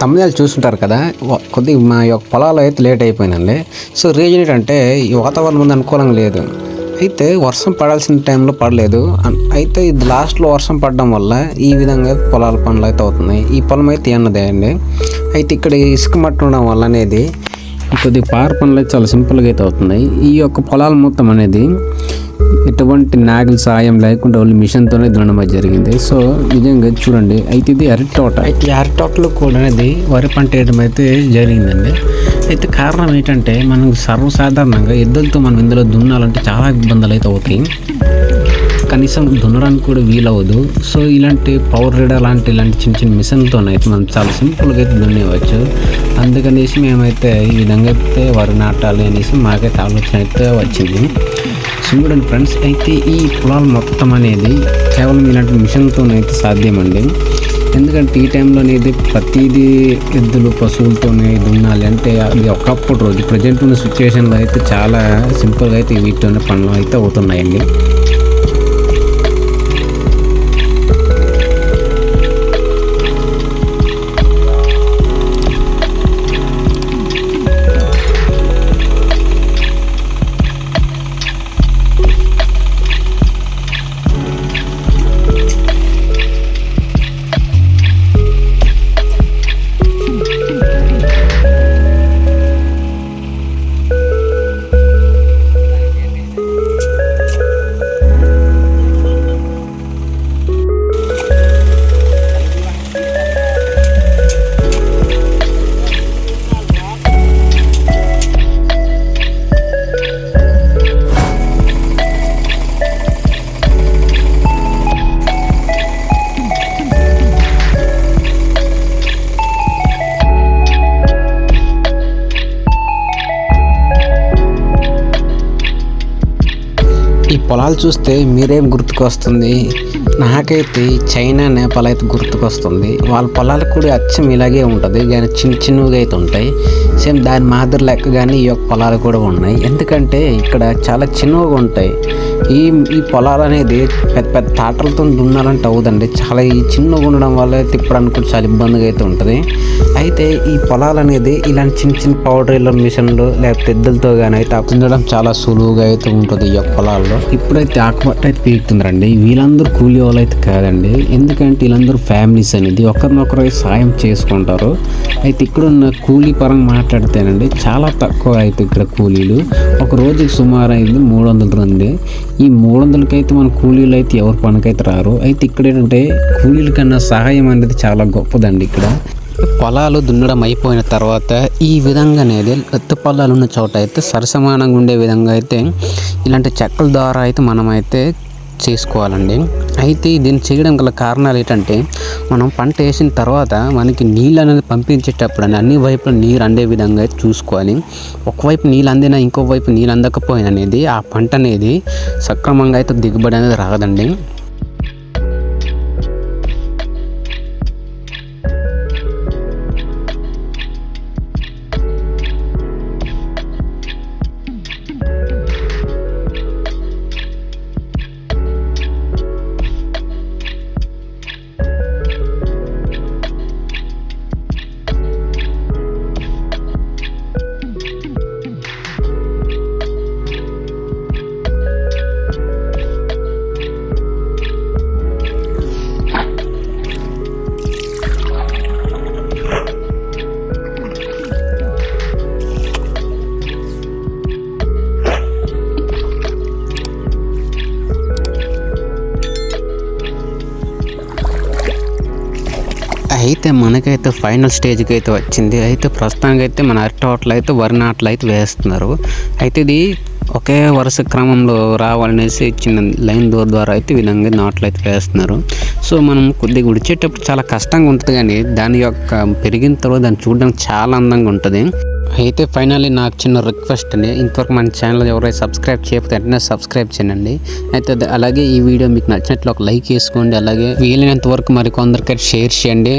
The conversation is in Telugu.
తమిళనాడు చూస్తుంటారు కదా కొద్దిగా మా యొక్క పొలాలు అయితే లేట్ అయిపోయిందండి సో రీజన్ ఏంటంటే ఈ వాతావరణం ముందు అనుకూలంగా లేదు. అయితే వర్షం పడాల్సిన టైంలో పడలేదు. అయితే ఇది లాస్ట్లో వర్షం పడడం వల్ల ఈ విధంగా పొలాల పనులు అయితే అవుతున్నాయి. ఈ పొలం అయితే అన్నదే అండి? అయితే ఇక్కడ ఇసుక మట్టి ఉండడం వల్ల అనేది కొద్దిగా పార పనులు అయితే చాలా సింపుల్గా అయితే అవుతున్నాయి. ఈ యొక్క పొలాల మొత్తం అనేది ఎటువంటి నాగల సాయం లేకుండా వాళ్ళు మిషన్తోనే దున్నడం జరిగింది. సో నిజంగా చూడండి అయితే ఇది అరటి తోట. అయితే ఈ అరటి తోటలో కూడా అనేది వరి పంట వేయడం అయితే జరిగిందండి. అయితే కారణం ఏంటంటే మనం సర్వసాధారణంగా ఎద్దులతో మనం ఇందులో దున్నాలంటే చాలా ఇబ్బందులు అయితే అవుతాయి. కనీసం దున్నడానికి కూడా వీలవ్వదు. సో ఇలాంటి పవర్ రీడర్ లాంటి ఇలాంటి చిన్న చిన్న మిషన్తో అయితే మనం చాలా సింపుల్గా అయితే దున్నేవచ్చు. అందుకనేసి మేమైతే ఈ విధంగా అయితే వరి నాటాలి అనేసి మాకైతే ఆలోచన అయితే వచ్చింది. సో చూడండి ఫ్రెండ్స్ అయితే ఈ పొలాలు మొత్తం అనేది కేవలం ఇలాంటి మిషన్తోనైతే సాధ్యమండి. ఎందుకంటే ఈ టైంలో అనేది ప్రతిదీ ఎద్దులు పశువులతోనే దున్నాలి అంటే అది ఒకప్పుడు రోజు ప్రజెంట్ ఉన్న సిచ్యువేషన్లో అయితే చాలా సింపుల్గా అయితే వీటితోనే పనులు అయితే అవుతున్నాయండి. పొలాలు చూస్తే మీరేం గుర్తుకొస్తుంది. నాకైతే చైనా నేపాల్ అయితే గుర్తుకొస్తుంది. వాళ్ళ పొలాలు కూడా అచ్చం ఇలాగే ఉంటుంది. కానీ చిన్న చిన్నవిగా అయితే ఉంటాయి. సేమ్ దాని మాదిరి లెక్క కానీ ఈ యొక్క పొలాలు కూడా ఉన్నాయి. ఎందుకంటే ఇక్కడ చాలా చిన్నవిగా ఉంటాయి. ఈ ఈ పొలాలు అనేది పెద్ద పెద్ద తాటలతో దున్నాలంటే అవుదండి చాలా ఈ చిన్నగా ఉండడం వల్ల తిప్పడానికి కూడా చాలా ఇబ్బందిగా అయితే ఉంటుంది. అయితే ఈ పొలాలు అనేది ఇలాంటి చిన్న చిన్న పౌడర్ ఇల్లర్ మిషన్లు లేకపోతే ఎద్దులతో కానీ అయితే దున్నడం చాలా సులువుగా అయితే ఉంటుంది ఈ యొక్క పొలాల్లో. ఇప్పుడైతే ఆకుపట్ట అయితే పీకుతుందండి. వీళ్ళందరూ కూలి వాళ్ళు అయితే కాదండి. ఎందుకంటే వీళ్ళందరూ ఫ్యామిలీస్ అనేది ఒకరినొకరు సాయం చేసుకుంటారు. అయితే ఇక్కడ ఉన్న కూలీ పరంగా మాట్లాడితేనండి చాలా తక్కువ అయితే ఇక్కడ కూలీలు. ఒక రోజుకి సుమారు అయింది మూడు వందల ఉంది ఈ మూడు వందలకైతే మన కూలీలు అయితే ఎవరు పనికైతే రారు. అయితే ఇక్కడ ఏంటంటే కూలీల కన్నా సహాయం అనేది చాలా గొప్పదండి ఇక్కడ. పొలాలు దున్నడం అయిపోయిన తర్వాత ఈ విధంగా అనేది ఎత్తు పొలాలు ఉన్న చోట అయితే సరసమానంగా ఉండే విధంగా అయితే ఇలాంటి చెక్కల ద్వారా అయితే మనమైతే చేసుకోవాలండి. అయితే దీన్ని చేయడం గల కారణాలు ఏంటంటే మనం పంట వేసిన తర్వాత మనకి నీళ్ళు అనేది పంపించేటప్పుడు అన్ని వైపుల నీరు అందే విధంగా అయితే చూసుకోవాలి. ఒకవైపు నీళ్ళు అందినా ఇంకో వైపు నీళ్ళు అందకపోయినా అనేది ఆ పంట అనేది సక్రమంగా అయితే దిగుబడి అనేది రాదండి. అయితే మనకైతే ఫైనల్ స్టేజ్కి అయితే వచ్చింది. అయితే ప్రస్తుతానికి అయితే మన అరటి అయితే వరి నాట్లు అయితే వేస్తున్నారు. అయితే ఇది ఒకే వరుస క్రమంలో రావాలనేసి చిన్న లైన్ డోర్ ద్వారా అయితే విధంగా నాట్లు అయితే వేస్తున్నారు. సో మనం కొద్దిగా ఉడిచేటప్పుడు చాలా కష్టంగా ఉంటుంది కానీ దాని యొక్క పెరిగిన తర్వాత దాన్ని చూడడానికి చాలా అందంగా ఉంటుంది. అయితే ఫైనల్లీ నాకు చిన్న రిక్వెస్ట్ అండి. ఇంతవరకు మన ఛానల్ ఎవరైతే సబ్స్క్రైబ్ చేయకపోతే వెంటనే సబ్స్క్రైబ్ చేయండి. అయితే అలాగే ఈ వీడియో మీకు నచ్చినట్లు ఒక లైక్ వేసుకోండి. అలాగే వీలైనంత వరకు మరి కొందరికి షేర్ చేయండి.